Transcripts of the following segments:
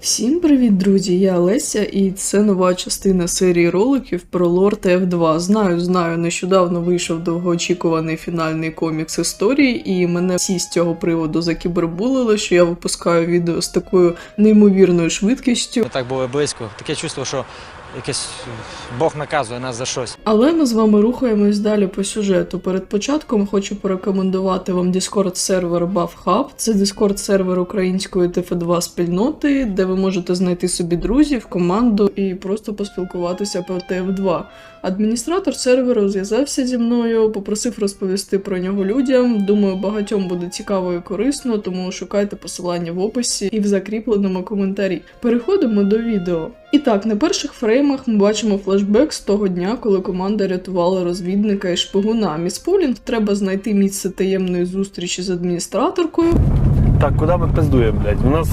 Всім привіт, друзі! Я Леся, і це нова частина серії роликів про Лорд F2. Знаю, знаю, нещодавно вийшов довгоочікуваний фінальний комікс історії, і мене всі з цього приводу закібербулили, що я випускаю відео з такою неймовірною швидкістю. Так були близько. Таке чувство, що якесь Бог наказує нас за щось. Але ми з вами рухаємось далі по сюжету. Перед початком хочу порекомендувати вам Discord сервер BuffHub. Це Discord сервер української ТФ2 спільноти, де ви можете знайти собі друзів, команду і просто поспілкуватися про ТФ2. Адміністратор серверу зв'язався зі мною, попросив розповісти про нього людям. Думаю, багатьом буде цікаво і корисно, тому шукайте посилання в описі і в закріпленому коментарі. Переходимо до відео. І так, на перших фреймах ми бачимо флешбек з того дня, коли команда рятувала розвідника і шпигуна. Міс Полінг треба знайти місце таємної зустрічі з адміністраторкою. Так, куди ми пиздуємо, блядь? У нас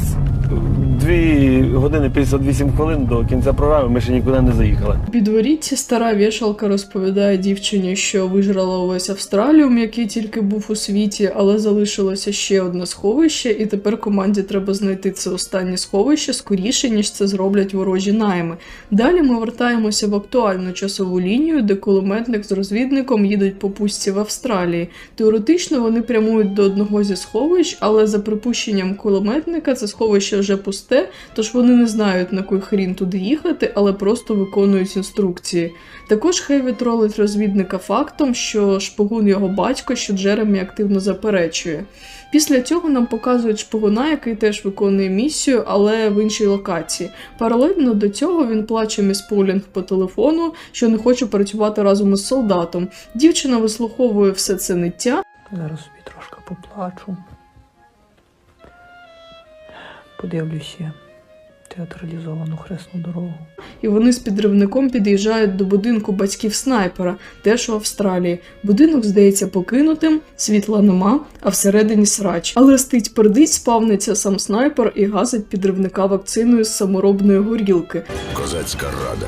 2 години 58 хвилин до кінця програми, ми ще нікуди не заїхали. У підворітті стара вішалка розповідає дівчині, що вижрала увесь Австраліум, який тільки був у світі, але залишилося ще одне сховище, і тепер команді треба знайти це останнє сховище скоріше, ніж це зроблять ворожі найми. Далі ми вертаємося в актуальну часову лінію, де кулеметник з розвідником їдуть по пустці в Австралії. Теоретично вони прямують до одного зі сховищ, але за припущенням кулеметника це сховище вже пусте, тож вони не знають на кой хрін туди їхати, але просто виконують інструкції. Також Хеві тролить розвідника фактом, що шпигун його батько, що Джеремі активно заперечує. Після цього нам показують шпигуна, який теж виконує місію, але в іншій локації. Паралельно до цього він плаче міс Полінг по телефону, що не хоче працювати разом із солдатом. Дівчина вислуховує все це ниття, Зараз собі трошки поплачу. Подивлюся театралізовану хресну дорогу. і вони з підривником під'їжджають до будинку батьків снайпера, теж у Австралії. Будинок здається покинутим, світла нема, а всередині срач. Але стить пердить, спавниться сам снайпер і гасить підривника вакциною з саморобної горілки. Козацька рада.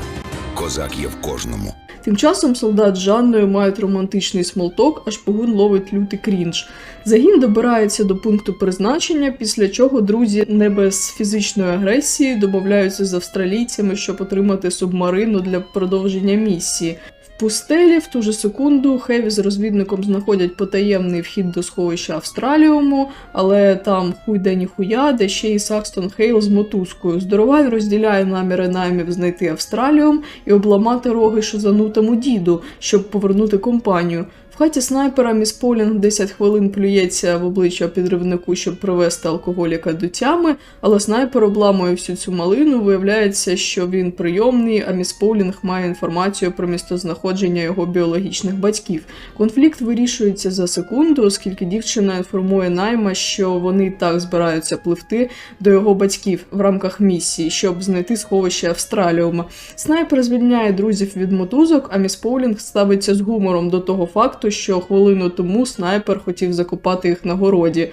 Козак є в кожному. Тим часом солдат з Жанною мають романтичний смолток, а шпигун ловить лютий крінж. Загін добирається до пункту призначення, після чого друзі не без фізичної агресії домовляються з австралійцями, щоб отримати субмарину для продовження місії. В пустелі в ту же секунду Хеві з розвідником знаходять потаємний вхід до сховища Австраліуму, але там хуй да ніхуя, де ще й Сакстон Хейл з мотузкою. Здоровань розділяє наміри наймів знайти Австраліум і обламати роги шизанутому діду, щоб повернути компанію. Хаті снайпера міс Полінг 10 хвилин плюється в обличчя підривнику, щоб привести алкоголіка до тями, але снайпер обламує всю цю малину. Виявляється, що він прийомний, а міс Полінг має інформацію про місцезнаходження його біологічних батьків. Конфлікт вирішується за секунду, оскільки дівчина інформує найма, що вони так збираються пливти до його батьків в рамках місії, щоб знайти сховище Австраліума. Снайпер звільняє друзів від мотузок, а міс Поулінг ставиться з гумором до того факту, що хвилину тому снайпер хотів закопати їх на городі.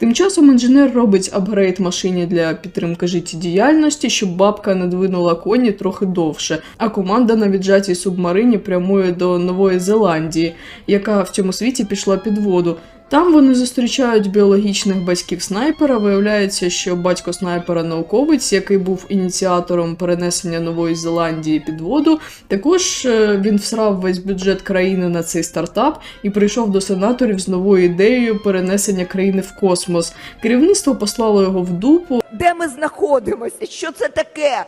Тим часом інженер робить апгрейд машині для підтримки життєдіяльності, щоб бабка надвинула коні трохи довше. А команда на віджатій субмарині прямує до Нової Зеландії, яка в цьому світі пішла під воду. Там вони зустрічають біологічних батьків снайпера. Виявляється, що батько снайпера науковець, який був ініціатором перенесення Нової Зеландії під воду. Також е, він всрав весь бюджет країни на цей стартап і прийшов до сенаторів з новою ідеєю перенесення країни в космос. Керівництво послало його в дупу, Де ми знаходимося? Що це таке?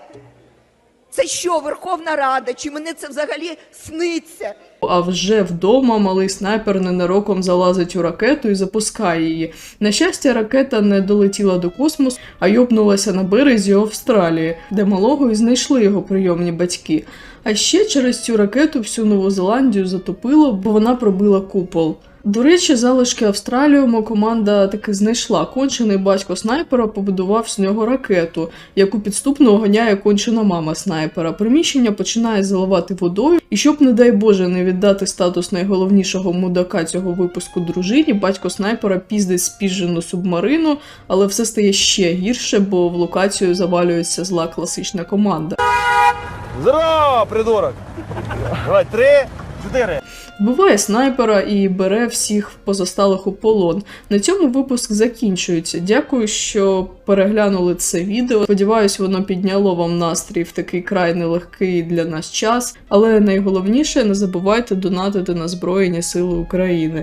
Це що, Верховна Рада? Чи мене це взагалі сниться? А вже вдома малий снайпер ненароком залазить у ракету і запускає її. На щастя, ракета не долетіла до космосу, а йобнулася на березі Австралії, де малого і знайшли його прийомні батьки. А ще через цю ракету всю Нову Зеландію затопило, бо вона пробила купол. До речі, залишки Австраліуму команда таки знайшла. Кончений батько снайпера побудував з нього ракету, яку підступно оганяє кончена мама снайпера. Приміщення починає заливати водою, і щоб, не дай Боже, не віддати статус найголовнішого мудака цього випуску дружині, батько снайпера піздить спіжену субмарину, але все стає ще гірше, бо в локацію завалюється зла класична команда. Здорово, придурок! Давай, три, Вбиває снайпера і бере всіх позасталих у полон. На цьому випуск закінчується. Дякую, що переглянули це відео. Сподіваюсь, воно підняло вам настрій в такий край нелегкий для нас час. Але найголовніше не забувайте донатити на Збройні Сили України.